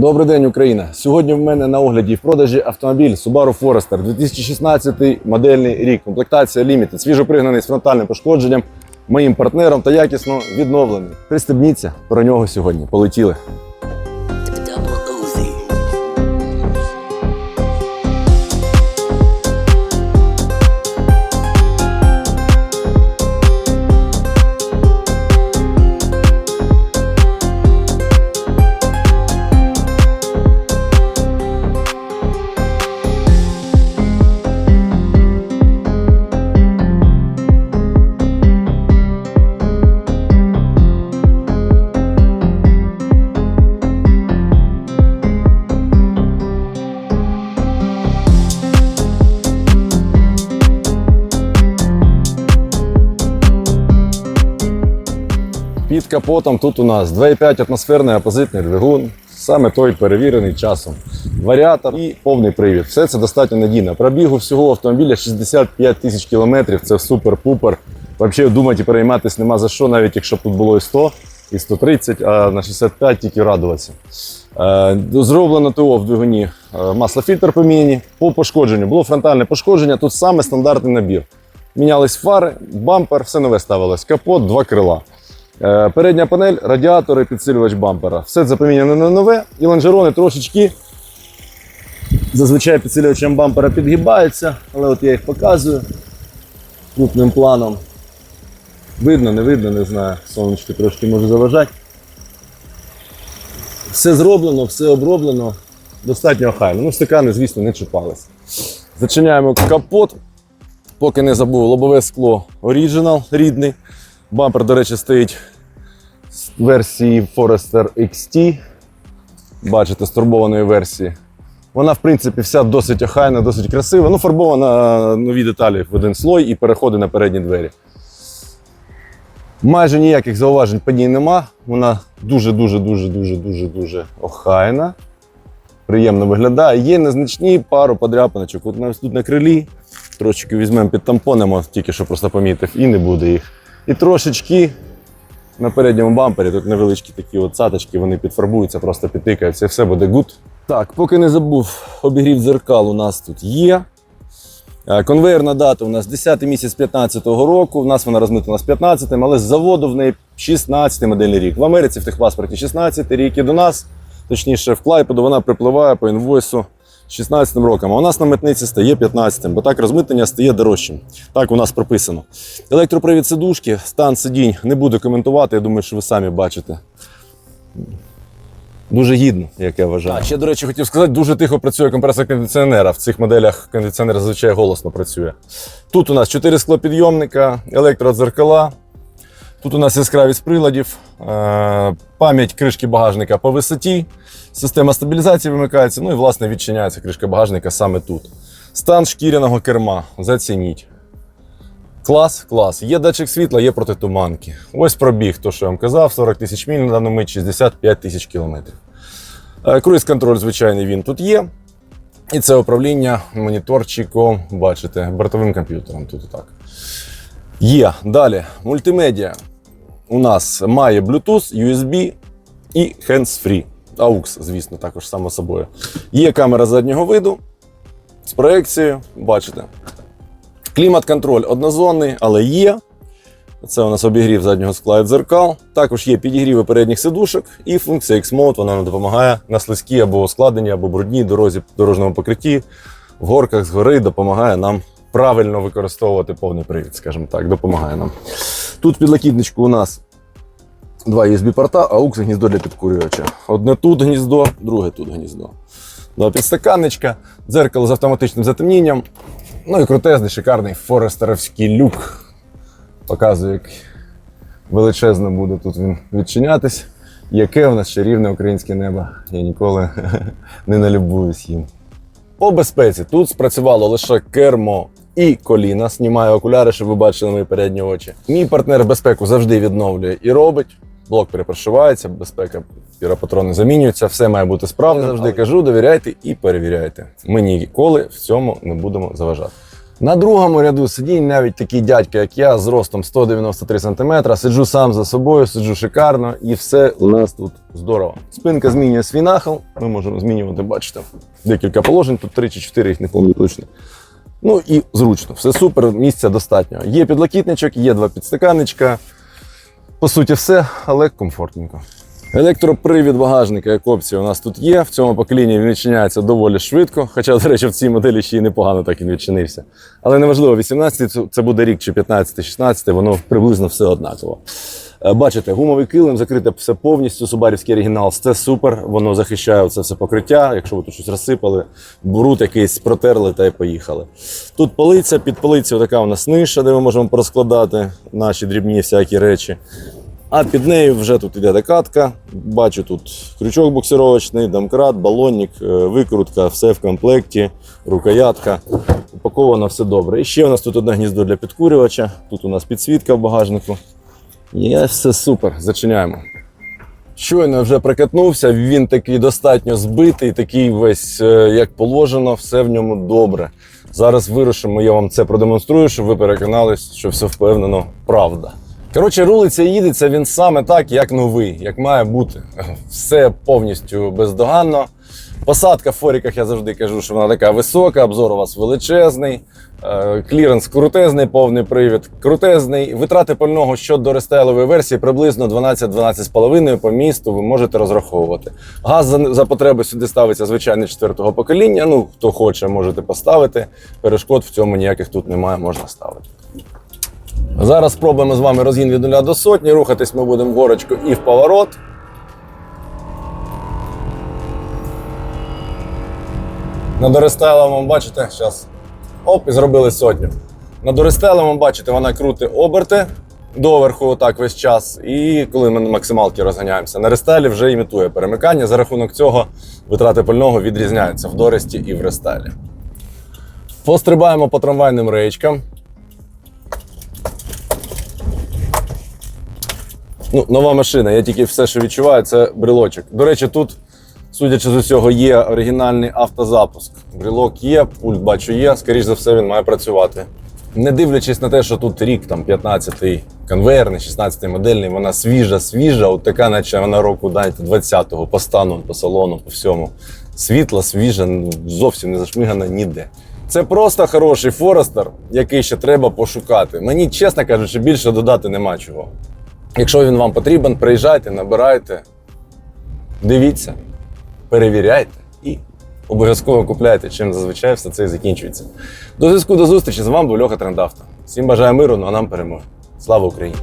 Добрий день, Україна! Сьогодні в мене на огляді в продажі автомобіль Subaru Forester 2016 модельний рік. Комплектація Limited, свіжопригнаний з фронтальним пошкодженням, моїм партнером та якісно відновлений. Пристебніться, про нього сьогодні. Полетіли. Капотом тут у нас 2,5 атмосферний опозитний двигун, саме той перевірений часом. Варіатор і повний привід. Все це достатньо надійно. Пробігу всього автомобіля 65 тисяч кілометрів. Це супер-пупер. Взагалі думати і перейматися нема за що, навіть якщо тут було і 100, і 130, а на 65 тільки радуватися. Е, Зроблено ТО в двигуні е, маслофільтр поміняні. По пошкодженню було фронтальне пошкодження. Тут саме стандартний набір. Мінялись фари, бампер, все нове ставилось. Капот, два крила. Е, Передня панель, радіатори, підсилювач бампера. Все це поміняно на нове. І лонжерони трошечки. Зазвичай підсилювачем бампера підгибаються, але от я їх показую крупним планом. Видно, не видно, не знаю. Сонечко трошки може заважати. Все зроблено, все оброблено. Достатньо охайно. Ну, стакани, звісно, не чіпались. Зачиняємо капот. Поки не забув, лобове скло Original рідний. Бампер, до речі, стоїть з версії Forester XT. Бачите, з турбованої версії. Вона, в принципі, вся досить охайна, досить красива. Ну, фарбована нові деталі в один слой і переходи на передні двері. Майже ніяких зауважень по ній нема. Вона дуже, дуже, дуже, дуже, дуже, охайна. Приємно виглядає. Є незначні пару подряпиночок. От навіть тут на крилі. Трошечки візьмемо під тампонемо, тільки що просто помітив, і не буде їх. І трошечки на передньому бампері тут невеличкі такі от цаточки, вони підфарбуються, просто підтикаються, і все буде гуд. Так, поки не забув, обігрів дзеркал у нас тут є. Е, Конвейерна дата у нас 10 місяць 15-го року. У нас вона розмитана з 15-м, але з заводу в неї 16-й модельний рік. В Америці в техпаспорті 16-й рік і до нас, точніше, в Клайпеду вона припливає по інвойсу 16 роком. А у нас на митниці стає 15-м, бо так розмитнення стає дорожчим. Так у нас прописано. Електропривід сидушки, стан сидінь не буду коментувати. Я думаю, що ви самі бачите. Дуже гідно, як я вважаю. А ще, до речі, хотів сказати, дуже тихо працює компресор кондиціонера. В цих моделях кондиціонер зазвичай голосно працює. Тут у нас 4 склопідйомника, електродзеркала. Тут у нас яскравість приладів, е, пам'ять кришки багажника по висоті, система стабілізації вимикається, ну і власне відчиняється кришка багажника саме тут. Стан шкіряного керма. Зацініть. Клас, клас. Є датчик світла, є протитуманки. Ось пробіг, то що я вам казав, 40 тисяч міль на дану мить, 65 тисяч кілометрів. Е, Круїз-контроль, звичайний, він тут є. І це управління моніторчиком, бачите, бортовим комп'ютером. Тут так. Є. Далі. Мультимедіа. У нас має Bluetooth, USB і hands-free. AUX, звісно, також само собою. Є камера заднього виду з проекцією, бачите. Клімат-контроль однозонний, але є. Це у нас обігрів заднього скла і дзеркал. Також є підігріви передніх сидушок і функція X-Mode, вона нам допомагає на слизькій або складеній, або брудній дорозі дорожньому покритті. В горках згори допомагає нам правильно використовувати повний привід, скажімо так, допомагає нам. Тут підлокітничку у нас два USB-порта, AUX гніздо для підкурювача. Одне тут гніздо, друге тут гніздо. Два підстаканничка, дзеркало з автоматичним затемнінням. Ну і крутезний, шикарний форестеровський люк. Показую, як величезно буде тут він відчинятись. Яке в нас чарівне українське небо. Я ніколи не налюбуюсь їм. По безпеці тут спрацювало лише кермо і коліна. Знімаю окуляри, щоб ви бачили мої передні очі. Мій партнер безпеку завжди відновлює і робить. Блок перепрошивається, безпека піропатрони замінюються, все має бути справно. Завжди кажу, довіряйте і перевіряйте. Ми ніколи в цьому не будемо заважати. На другому ряду сидінь навіть такий дядька, як я, з ростом 193 см. Сиджу сам за собою, сиджу шикарно, і все у нас тут здорово. Спинка змінює свій нахил. Ми можемо змінювати, бачите, декілька положень, тут 3 чи 4, їх не пам'ятаю точно. Ну і зручно, все супер, місця достатньо. Є підлокітничок, є два підстаканничка. По суті, все, але комфортненько. Електропривід багажника, як опція, у нас тут є. В цьому поколінні він відчиняється доволі швидко. Хоча, до речі, в цій моделі ще й непогано так він відчинився. Але неважливо, 18 це- буде рік чи 15, 16, воно приблизно все однаково. Е, Бачите, гумовий килим, закрите все повністю. Субарівський оригінал, це супер. Воно захищає це все покриття. Якщо ви тут щось розсипали, бруд якийсь протерли та й поїхали. Тут полиця, під полицею така у нас ниша, де ми можемо порозкладати наші дрібні всякі речі. А під нею вже тут іде докатка. Бачу тут крючок буксировочний, домкрат, балонник, е, викрутка, все в комплекті, рукоятка. Упаковано все добре. І ще у нас тут одне гніздо для підкурювача. Тут у нас підсвітка в багажнику. Є все супер. Зачиняємо. Щойно вже прикатнувся, він такий достатньо збитий, такий весь е, як положено, все в ньому добре. Зараз вирушимо, я вам це продемонструю, щоб ви переконались, що все впевнено правда. Коротше, рулиться їдеться він саме так, як новий, як має бути. Все повністю бездоганно. Посадка в форіках, я завжди кажу, що вона така висока, обзор у вас величезний, е, кліренс крутезний, повний привід крутезний. Витрати пального щодо рестайлової версії приблизно 12-12,5 по місту ви можете розраховувати. Газ за, за потреби сюди ставиться звичайно четвертого покоління. Ну, хто хоче, можете поставити. Перешкод в цьому ніяких тут немає, можна ставити. Зараз спробуємо з вами розгін від 0 до сотні. Рухатись ми будемо в горочку і в поворот. На дорестайловому, бачите, зараз оп, і зробили сотню. На дорестайловому, бачите, вона крутить оберти доверху, отак весь час. І коли ми на максималки розганяємося, на рестайлі вже імітує перемикання. За рахунок цього витрати пального відрізняються в доресті і в рестайлі. Пострибаємо по трамвайним речкам. Ну, нова машина. Я тільки все, що відчуваю, це брелочок. До речі, тут, судячи з усього, є оригінальний автозапуск. Брелок є, пульт бачу є. Скоріш за все, він має працювати. Не дивлячись на те, що тут рік, там 15-й конвейерний, 16-й модельний, вона свіжа, свіжа, от така, наче вона року дайте 20-го, по стану, по салону, по всьому. Світла, свіжа, ну, зовсім не зашмигана ніде. Це просто хороший Форестер, який ще треба пошукати. Мені, чесно кажучи, більше додати нема чого. Якщо він вам потрібен, приїжджайте, набирайте, дивіться, перевіряйте і обов'язково купляйте, чим зазвичай все це і закінчується. До зв'язку до зустрічі з вами був Льоха Трендавто. Всім бажаю миру, ну а нам перемоги. Слава Україні!